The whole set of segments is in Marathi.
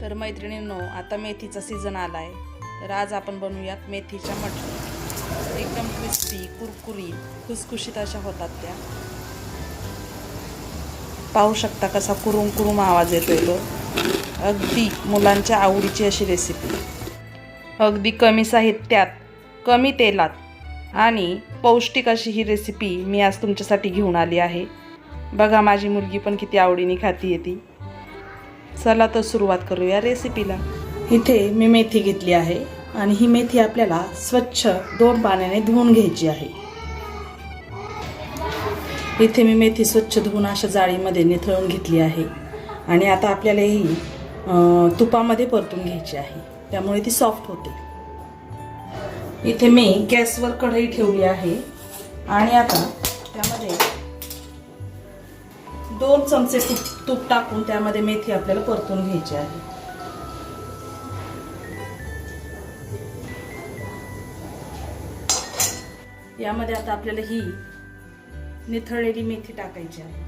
तर मैत्रिणींनो आता मेथीचा सीझन आला आहे तर आज आपण बनवूयात मेथीच्या मटण. एकदम क्रिस्पी कुरकुरी खुसखुशीत अशा होतात त्या. पाहू शकता कसा कुरुम कुरुम आवाज येतो तो. अगदी मुलांच्या आवडीची अशी रेसिपी अगदी कमी साहित्यात कमी तेलात. आणि पौष्टिक अशी ही रेसिपी मी आज तुमच्यासाठी घेऊन आली आहे. बघा माझी मुलगी पण किती आवडीने खाती येते चला तर सुरुवात करूया रेसिपीला इथे मी मेथी घेतली आहे आणि ही मेथी आपल्याला स्वच्छ दोन पाण्याने धुवून घ्यायची आहे. इथे मी मेथी स्वच्छ धुवून अशा जाळीमध्ये निथळून घेतली आहे आणि आता आपल्याला ही तुपामध्ये परतून घ्यायची आहे. त्यामुळे ती सॉफ्ट होते. इथे मी गॅसवर कढई ठेवली आहे आणि आता त्यामध्ये दोन चमचे तूप तूप टाकून त्यामध्ये मेथी आपल्याला परतून घ्यायची आहे. यामध्ये आता आपल्याला ही निथळलेली मेथी टाकायची आहे.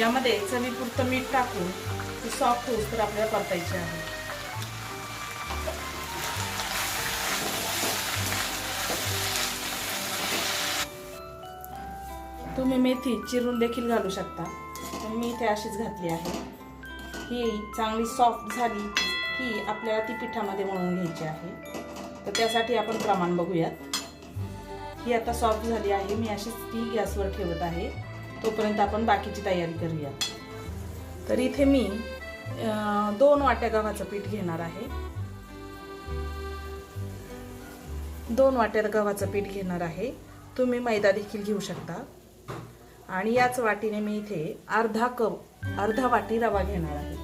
यामध्ये चवीपुरतं मीठ टाकून सॉफ्ट होऊस तर आपल्याला परतायची आहे. तुम्ही मेथी चिरून देखील घालू शकता. मी इथे अशीच घातली आहे. ही चांगली सॉफ्ट झाली की आपल्याला ती पिठामध्ये मळून घ्यायची आहे. तर त्यासाठी आपण प्रमाण बघूयात. ही आता सॉफ्ट झाली आहे. मी अशीच ती गॅसवर ठेवत आहे. तोपर्यंत आपण बाकीची तयारी करूया तर इथे मी दोन वाट्या गव्हाचं पीठ घेणार आहे. दोन वाट्यात गव्हाचं पीठ घेणार आहे. तुम्ही मैदा देखील घेऊ शकता. आणि याच वाटीने मी इथे अर्धा कप अर्धा वाटी रवा घेणार आहे.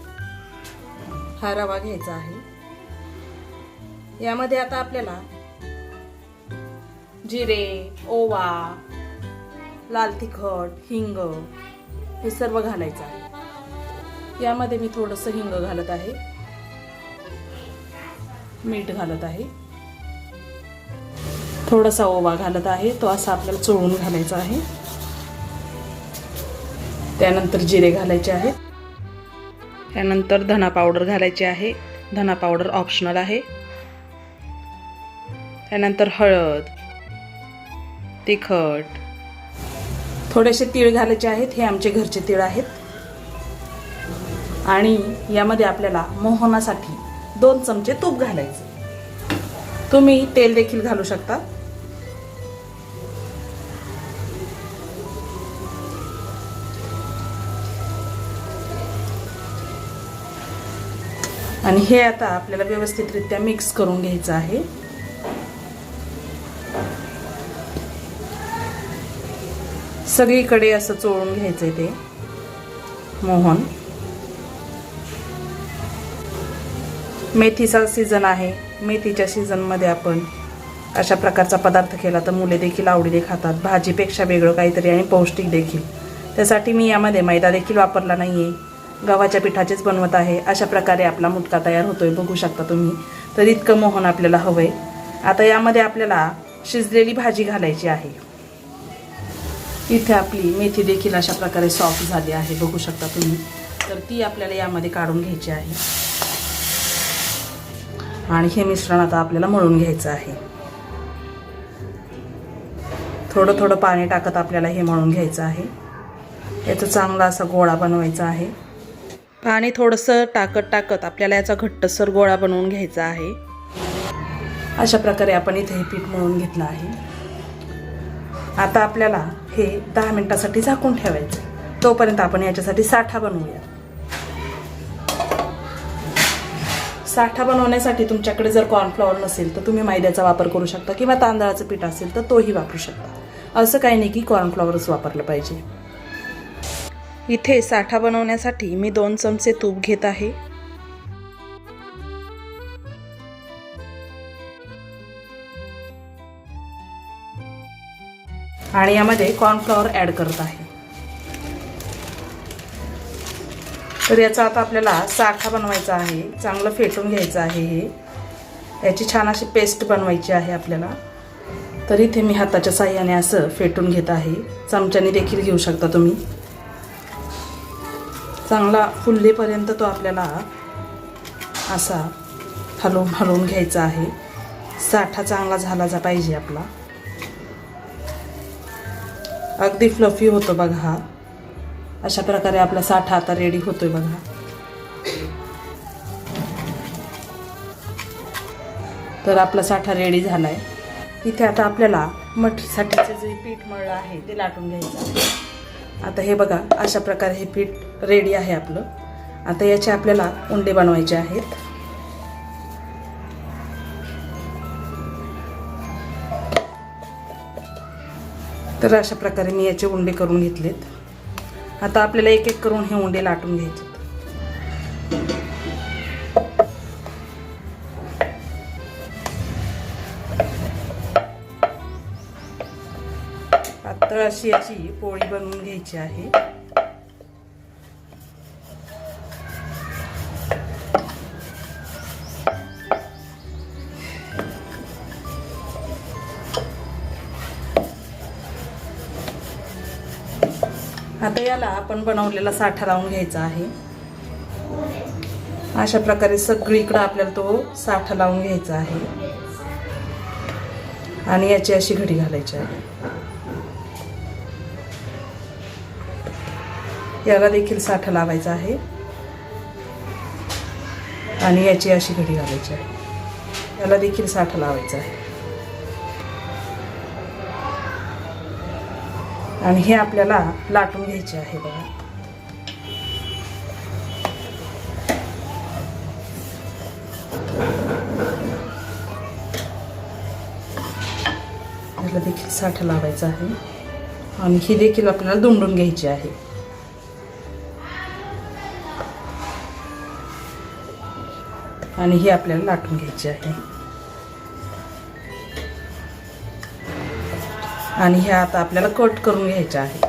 हा रवा घ्यायचा आहे. यामध्ये आता आपल्याला जिरे ओवा लाल तिखट हिंग हे सर्व घालायचं आहे. यामध्ये मी थोडंसं हिंग घालत आहे. मीठ घालत आहे. थोडासा ओवा घालत आहे. तो असा आपल्याला चोळून घालायचा आहे. त्यानंतर जिरे घालायचे आहेत. त्यानंतर धना पावडर घालायची आहे. धना पावडर ऑप्शनल आहे. त्यानंतर हळद तिखट. थोडेसे तीळ घालायचे आहेत. हे आमचे घरचे तीळ आहेत. आणि यामध्ये आपल्याला मोहनासाठी दोन चमचे तूप घालायचे. तुम्ही तेल देखील घालू शकता. आणि हे आता आपल्याला व्यवस्थितरित्या मिक्स करून घ्यायचं आहे. सगळीकडे असं चोळून घ्यायचंय ते. मोहन. मेथीचा सीझन आहे. मेथीच्या सीझनमध्ये आपण अशा प्रकारचा पदार्थ केला तर मुले देखील आवडीने खातात. भाजीपेक्षा वेगळं काहीतरी आणि पौष्टिक देखील. त्यासाठी मी यामध्ये मैदा देखील वापरला नाही आहे गव्हाच्या पिठाचेच बनवत आहे. अशा प्रकारे आपला मुटका तयार होतोय. बघू शकता तुम्ही. तर इतकं मोहन आपल्याला हवं आहे आता यामध्ये आपल्याला शिजलेली भाजी घालायची आहे. इथे आपली मेथी देखील अशा प्रकारे सॉफ्ट झाली आहे. बघू शकता तुम्ही. तर ती आपल्याला यामध्ये काढून घ्यायची आहे. आणि हे मिश्रण आता आपल्याला मळून घ्यायचं आहे. थोडं थोडं पाणी टाकत आपल्याला हे मळून घ्यायचं आहे. याचा चांगला असा गोळा बनवायचा आहे. पाणी थोडंसं टाकत टाकत आपल्याला याचा घट्टसर गोळा बनवून घ्यायचा आहे. अशा प्रकारे आपण इथे हे पीठ मळून घेतलं आहे. आता आपल्याला हे दहा मिनिटासाठी झाकून ठेवायचं. तोपर्यंत आपण याच्यासाठी साठा बनवूया. साठा बनवण्यासाठी तुमच्याकडे जर कॉर्नफ्लॉवर नसेल तर तुम्ही मैद्याचा वापर करू शकता किंवा तांदळाचं पीठ असेल तर तोही वापरू शकता. असं काही नाही की कॉर्नफ्लॉवरच वापरलं पाहिजे. इथे साठा बनवण्यासाठी मी दोन चमचे तूप घेत आहे. आणि यामध्ये कॉर्नफ्लॉवर ॲड करत आहे. तर याचा आता आपल्याला साठा बनवायचा आहे चांगलं फेटून घ्यायचं आहे हे. याची छान अशी पेस्ट बनवायची आहे आपल्याला. तर इथे मी हाताच्या साह्याने असं फेटून घेत आहे. चमच्याने देखील घेऊ शकता तुम्ही. चांगला फुललेपर्यंत तो आपल्याला असा हलवून हलवून घ्यायचा आहे. साठा चांगला झाला जा पाहिजे आपला. अगदी फ्लफी होतो बघा हा. अशा प्रकारे आपला साठा आता रेडी होतोय बघा. तर आपला साठा रेडी झाला आहे इथे आता आपल्याला मठीसाठीचं जे पीठ मळलं आहे ते लाटून घ्यायचं आहे. आता हे बघा अशा प्रकारे हे पीठ रेडी आहे आपलं. आता याचे आपल्याला उंडे बनवायचे आहेत. तर अशा प्रकारे मी याचे उंडे करून घेतलेत. आता आपल्याला एक एक करून हे उंडे लाटून घ्यायचे पातळ अशी याची पोळी बनवून घ्यायची आहे. आता याला आपण बनवलेला साठा लावून घ्यायचा आहे. अशा प्रकारे सगळीकडं आपल्याला तो साठा लावून घ्यायचा आहे. आणि याची अशी घडी घालायची आहे. याला देखील साठा लावायचा आहे. आणि याची अशी घडी घालायची आहे. याला देखील साठा लावायचा आहे. आणि हे आपल्याला लाटून घ्यायचे आहे बघा. याला देखील साठा लावायचा आहे. आणि ही देखील आपल्याला दुमडून घ्यायची आहे. आणि ही आपल्याला लाटून घ्यायची आहे. आणि ह्या आता आपल्याला कट करून घ्यायच्या आहेत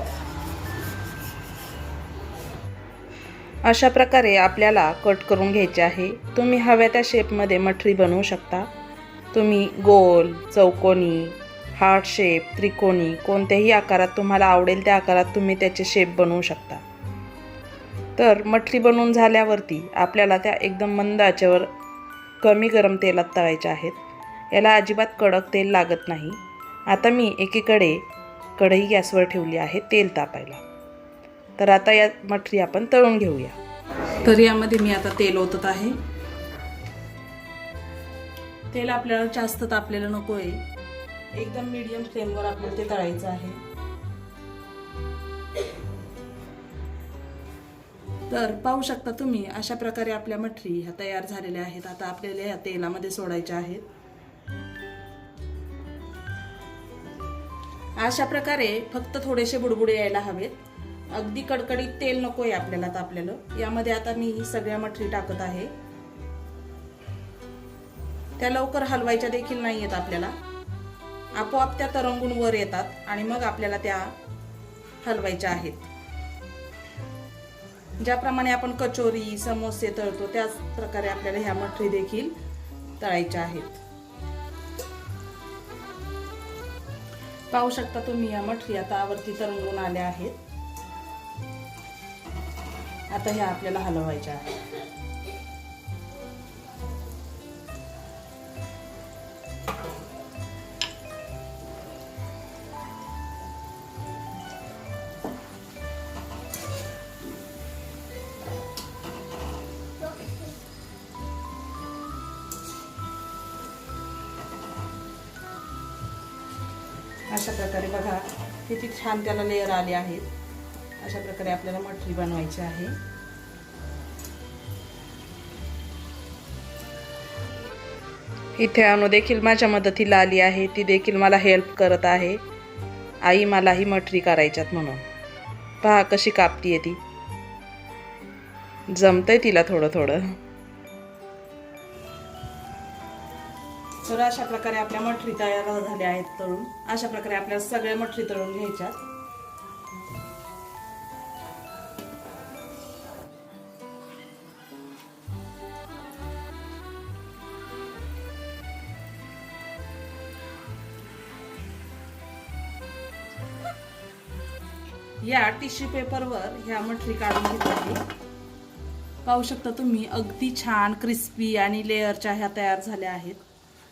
अशा प्रकारे आपल्याला कट करून घ्यायचे आहे. तुम्ही हव्या त्या शेपमध्ये मठरी बनवू शकता. तुम्ही गोल चौकोनी हार्ट शेप त्रिकोणी कोणत्याही आकारात तुम्हाला आवडेल त्या आकारात तुम्ही त्याचे शेप बनवू शकता. तर मठरी बनवून झाल्यावरती आपल्याला त्या एकदम मंद आचेवर कमी गरम तेलात तळायच्या आहेत. याला अजिबात कडक तेल लागत नाही. आता मी एकीकडे कढई गॅसवर ठेवली आहे तेल तापायला. तर आता या मठरी आपण तळून घेऊया. तर यामध्ये मी आता तेल ओतत आहे. तेल आपल्याला जास्त तापलेलं नको आहे. एकदम मीडियम फ्लेमवर आपल्याला ते तळायचं आहे. तर पाहू शकता तुम्ही अशा प्रकारे आपल्या मठरी ह्या तयार झालेल्या आहेत. आता आपल्याला या तेलामध्ये सोडायच्या आहेत. अशा प्रकारे फक्त थोडेसे बुडबुडे यायला हवेत. अगदी कडकडीत तेल नको आहे आपल्याला तापलेलं यामध्ये आता मी ही सगळ्या मठरी टाकत आहे. त्या लवकर हलवायच्या देखील नाही आहेत आपल्याला. आपोआप त्या तरंगून वर येतात आणि मग आपल्याला त्या हलवायच्या आहेत. ज्याप्रमाणे आपण कचोरी समोसे तळतो त्याच प्रकारे आपल्याला ह्या मठरी देखील तळायच्या आहेत. पाहू शकता तुम्ही या मठरी आता आवर्ती तरंगून आल्या आहेत. आता ह्या आपल्याला हलवायच्या आहेत. अशा प्रकारे बघा किती छान त्याला लेअर आले आहेत. अशा प्रकारे आपल्याला मठरी बनवायची आहे. इथे अनु देखील माझ्या मदतीला आली आहे. ती देखील मला हेल्प करत आहे. आई मलाही मठरी करायच्यात म्हणून. पहा कशी कापतीये ती. जमतंय तिला थोडं थोडं तर अशा प्रकारे आपल्या मठरी तयार झाल्या आहेत तळून अशा प्रकारे आपल्या सगळ्या मठरी तळून घ्यायच्या या टिश्यू पेपरवर ह्या मठरी काढून घेतली पाहू शकता तुम्ही अगदी छान क्रिस्पी आणि लेअरच्या ह्या तयार झाल्या आहेत.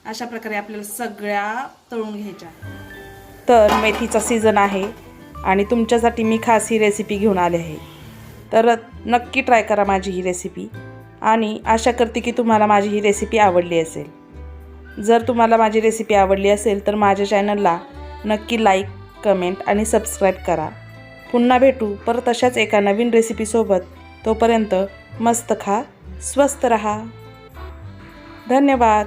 अशा प्रकारे आपल्याला सगळ्या तळून घ्यायच्या. तर मेथीचा सीझन आहे आणि तुमच्यासाठी मी खास ही रेसिपी घेऊन आले आहे. तर नक्की ट्राय करा माझी ही रेसिपी आणि आशा करते की तुम्हाला माझी ही रेसिपी आवडली असेल. जर तुम्हाला माझी रेसिपी आवडली असेल तर माझ्या चॅनलला नक्की लाईक कमेंट आणि सबस्क्राईब करा. पुन्हा भेटू परत अशाच एका नवीन रेसिपीसोबत तोपर्यंत मस्त खा स्वस्त रहा. धन्यवाद.